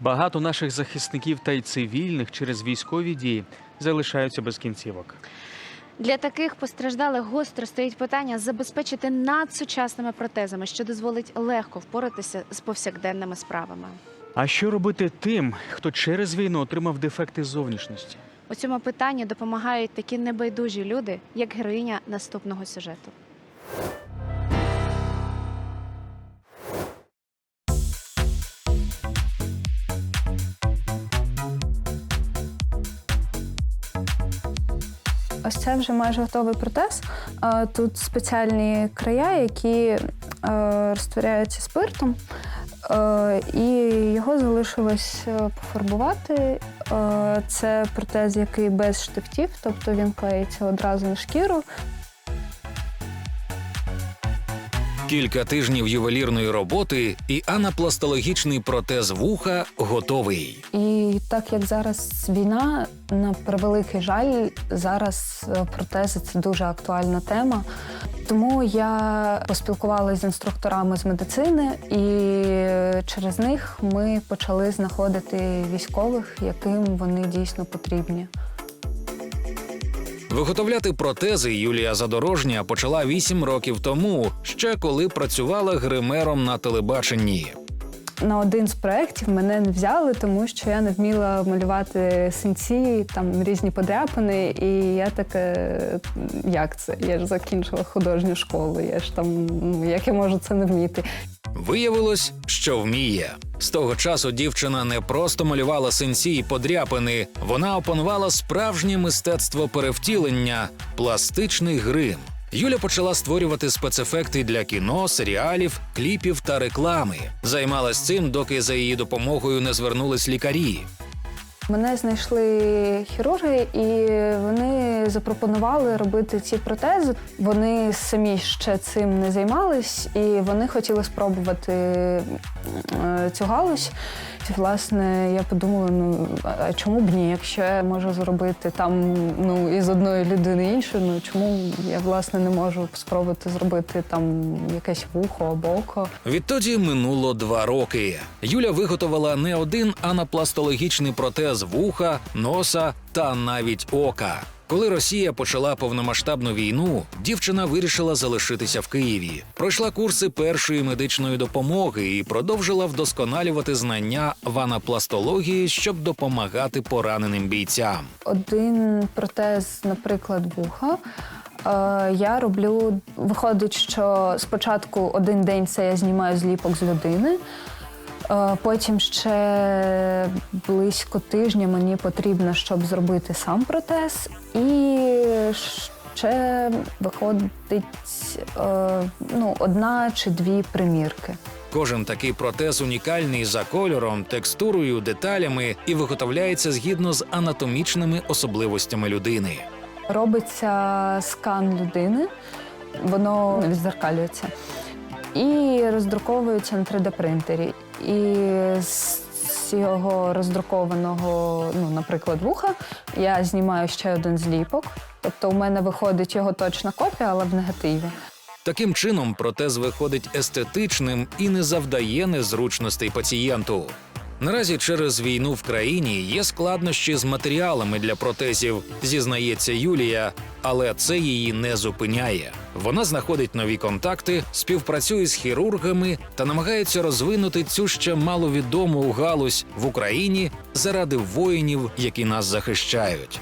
Багато наших захисників та й цивільних через військові дії залишаються без кінцівок. Для таких постраждалих гостро стоїть питання забезпечити надсучасними протезами, що дозволить легко впоратися з повсякденними справами. А що робити тим, хто через війну отримав дефекти зовнішності? У цьому питанні допомагають такі небайдужі люди, як героїня наступного сюжету. Ось це вже майже готовий протез. Тут спеціальні края, які розтворяються спиртом, і його залишилось е, пофарбувати. Це протез, який без штифтів, тобто він клеїться одразу на шкіру. Кілька тижнів ювелірної роботи, і анапластологічний протез вуха готовий. І так як зараз війна, на превеликий жаль, зараз е, протези це дуже актуальна тема. Тому я поспілкувалася з інструкторами з медицини, і через них ми почали знаходити військових, яким вони дійсно потрібні. Виготовляти протези Юлія Задорожня почала вісім років тому, ще коли працювала гримером на телебаченні. На один з проєктів мене не взяли, тому що я не вміла малювати синці, там різні подряпини. І я така, як це? Я ж закінчила художню школу. Я ж там, ну як я можу це не вміти? Виявилось, що вміє. З того часу дівчина не просто малювала синці й подряпини, вона опанувала справжнє мистецтво перевтілення, пластичний грим. Юля почала створювати спецефекти для кіно, серіалів, кліпів та реклами. Займалась цим, доки за її допомогою не звернулись лікарі. Мене знайшли хірурги, і вони запропонували робити ці протези. Вони самі ще цим не займались, і вони хотіли спробувати е, цю галузь. І, власне, я подумала: ну а чому б ні? Якщо я можу зробити там ну із одної людини іншу, ну чому я власне не можу спробувати зробити там якесь вухо або око? Відтоді минуло два роки. Юля виготовила не один анапластологічний протез вуха, носа та навіть ока. Коли Росія почала повномасштабну війну, дівчина вирішила залишитися в Києві. Пройшла курси першої медичної допомоги і продовжила вдосконалювати знання в анапластології, щоб допомагати пораненим бійцям. Один протез, наприклад, вуха. е, Я роблю, виходить, що спочатку один день це я знімаю зліпок з людини. Е, Потім ще близько тижня мені потрібно, щоб зробити сам протез. І ще виходить е, ну, одна чи дві примірки. Кожен такий протез унікальний за кольором, текстурою, деталями і виготовляється згідно з анатомічними особливостями людини. Робиться скан людини, воно відзеркалюється і роздруковується на 3D-принтері. І з цього роздрукованого, ну, наприклад, вуха, я знімаю ще один зліпок. Тобто у мене виходить його точна копія, але в негативі. Таким чином, протез виходить естетичним і не завдає незручностей пацієнту. Наразі через війну в країні є складнощі з матеріалами для протезів, зізнається Юлія, але це її не зупиняє. Вона знаходить нові контакти, співпрацює з хірургами та намагається розвинути цю ще маловідому галузь в Україні заради воїнів, які нас захищають.